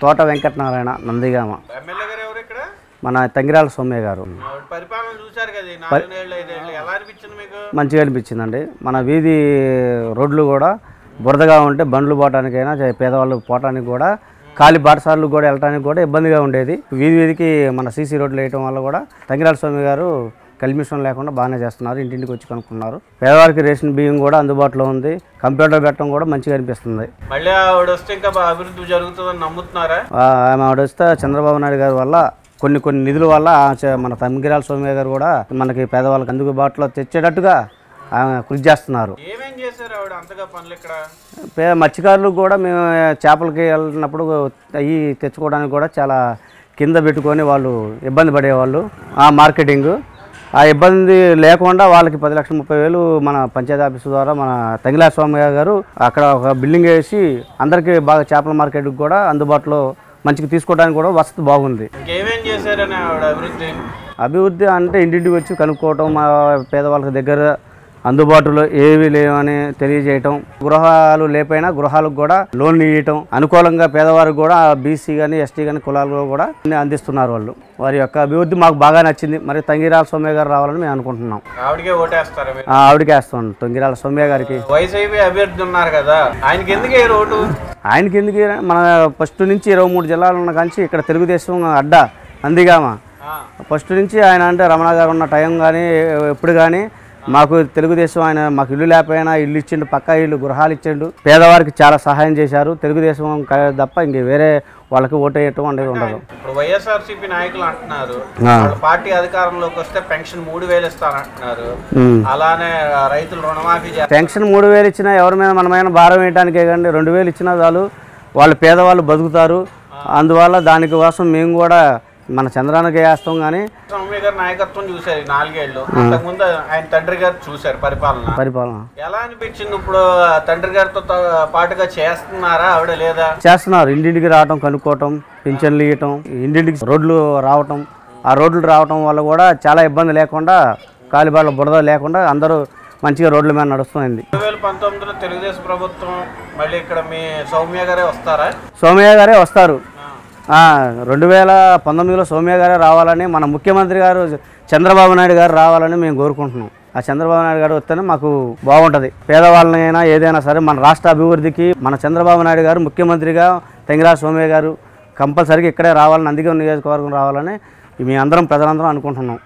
తోట వెంకటనారాయణ నందిగామ. మన తంగిరాల సౌమ్య గారు. మంచిగా అనిపించిందండి. మన వీధి రోడ్లు కూడా బురదగా ఉంటే బండ్లు పోవటానికైనా పేదవాళ్ళు పోవటానికి కూడా ఖాళీ బాటసార్లు కూడా వెళ్ళటానికి కూడా ఇబ్బందిగా ఉండేది. వీధి వీధికి మన సీసీ రోడ్లు వేయటం వల్ల కూడా తంగిరాల స్వామి గారు కల్మిషన్ లేకుండా బాగానే చేస్తున్నారు. ఇంటింటికి వచ్చి కనుక్కున్నారు. పేదవారికి రేషన్ బియ్యం కూడా అందుబాటులో ఉంది. కంప్యూటర్ పెట్టడం కూడా మంచిగా అనిపిస్తుంది. మళ్ళీ ఆవిడ వస్తే ఇంకా బాగా అభివృద్ధి జరుగుతుందని నమ్ముతున్నారా? ఆ, ఆమె ఆవిడ వస్తే చంద్రబాబు నాయుడు గారి వల్ల కొన్ని కొన్ని నిధుల వల్ల మన తమ్మిగిరాల సోమయ్య గారు కూడా మనకి పేదవాళ్ళకి అందుబాటులో తెచ్చేటట్టుగా ఆమె కృషి చేస్తున్నారు. ఏమేం చేశారు ఆవిడ? అంతగా పనులు ఇక్కడ? పే మత్స్యకారులు కూడా మేము చేపలకి వెళ్ళినప్పుడు అవి తెచ్చుకోవడానికి కూడా చాలా కింద పెట్టుకొని వాళ్ళు ఇబ్బంది పడేవాళ్ళు. ఆ మార్కెటింగ్. ఆ ఇబ్బంది లేకుండా వాళ్ళకి పది లక్షల ముప్పై వేలు మన పంచాయతీ ఆఫీసు ద్వారా మన తంగిలా స్వామి గారు అక్కడ ఒక బిల్డింగ్ వేసి అందరికీ బాగా చేపల మార్కెట్కి కూడా అందుబాటులో మంచిగా తీసుకోవడానికి కూడా వసతి బాగుంది. అభివృద్ధి అంటే ఇంటింటికి వచ్చి కనుక్కోవటం మా పేదవాళ్ళకి దగ్గర అందుబాటులో ఏవి లేవని తెలియజేయటం గృహాలు లేపైనా గృహాలకు కూడా లోన్ ఇవ్వటం అనుకూలంగా పేదవారికి కూడా బీసీ కానీ ఎస్టీ కానీ కులాలు కూడా అన్ని అందిస్తున్నారు వాళ్ళు. వారి యొక్క అభివృద్ధి మాకు బాగా నచ్చింది. మరి తంగిరాల సౌమ్య గారు రావాలని మేము అనుకుంటున్నాం. ఆవిడకే ఓటేస్తారా ఆవిడకి వేస్తాం. తంగిరాల సౌమ్య గారికి. వైసీపీ అభ్యర్థి ఉన్నారు కదా ఆయనకి ఎందుకు ఏ ఓటు ఆయనకి ఎందుకు? మన ఫస్ట్ నుంచి ఇరవై మూడు జిల్లాలు ఉన్న కాంచి ఇక్కడ తెలుగుదేశం అడ్డా నందిగామ. ఆ, ఫస్ట్ నుంచి ఆయన అంటే రమణ గారు ఉన్న టైం కానీ ఎప్పుడు కానీ మాకు తెలుగుదేశం ఆయన మాకు ఇల్లు లేకపోయినా ఇల్లు ఇచ్చిండు పక్కా ఇల్లు గృహాలు ఇచ్చిండు. పేదవారికి చాలా సహాయం చేశారు. తెలుగుదేశం తప్ప ఇంక వేరే వాళ్ళకి ఓటు వేయటం అనేది ఉండదు. ఇప్పుడు వైఎస్ఆర్సీపీ నాయకులు అంటున్నారు. పార్టీ అధికారంలోకి వస్తే పెన్షన్ మూడు వేలు ఇస్తానంటున్నారు. ఉమ్. అలానే రైతులు రుణమాఫీ పెన్షన్ మూడు వేలు ఇచ్చినా ఎవరి మీద మనమైన భారం వేయడానికే కానీ రెండు వేలు ఇచ్చినా చాలు. వాళ్ళు పేదవాళ్ళు బతుకుతారు. అందువల్ల దానికోసం మేము కూడా మన చంద్రానికి వేస్తాం కానీ సౌమ్య గారి నాయకత్వం చూశారు నాలుగేళ్ళు. అంతకుముందు ఆయన తండ్రి గారు చూశారు పరిపాలన. పరిపాలన. ఎలా అనిపించింది ఇప్పుడు తండ్రి గారితో త- పాటుగా చేస్తున్నారా ఆవిడ లేదా? చేస్తున్నారు. ఇంటింటికి రావటం కనుక్కోవటం పింఛన్లు ఇవ్వటం ఇంటింటికి రోడ్లు రావటం. ఆ రోడ్లు రావటం వల్ల కూడా చాలా ఇబ్బంది లేకుండా కాలిబాళ్ళ బురద లేకుండా అందరూ మంచిగా రోడ్ల మీద నడుస్తుంది రెండు వేల పంతొమ్మిదిలో తెలుగుదేశం ప్రభుత్వం మళ్ళీ ఇక్కడ మీ సౌమ్య గారే వస్తారా? సోమయ్య గారే వస్తారు. రెండు వేల పంతొమ్మిదిలో సోమయ్య గారే రావాలని మన ముఖ్యమంత్రి గారు చంద్రబాబు నాయుడు గారు రావాలని మేము కోరుకుంటున్నాం. ఆ చంద్రబాబు నాయుడు గారు వస్తేనే మాకు బాగుంటుంది. పేదవాళ్ళనైనా ఏదైనా సరే మన రాష్ట్ర అభివృద్ధికి మన చంద్రబాబు నాయుడు గారు ముఖ్యమంత్రిగా తెంగరాజ సోమయ్య గారు కంపల్సరీగా ఇక్కడే రావాలని అందుకే నియోజకవర్గం రావాలని మీ అందరం ప్రజలందరం అనుకుంటున్నాం.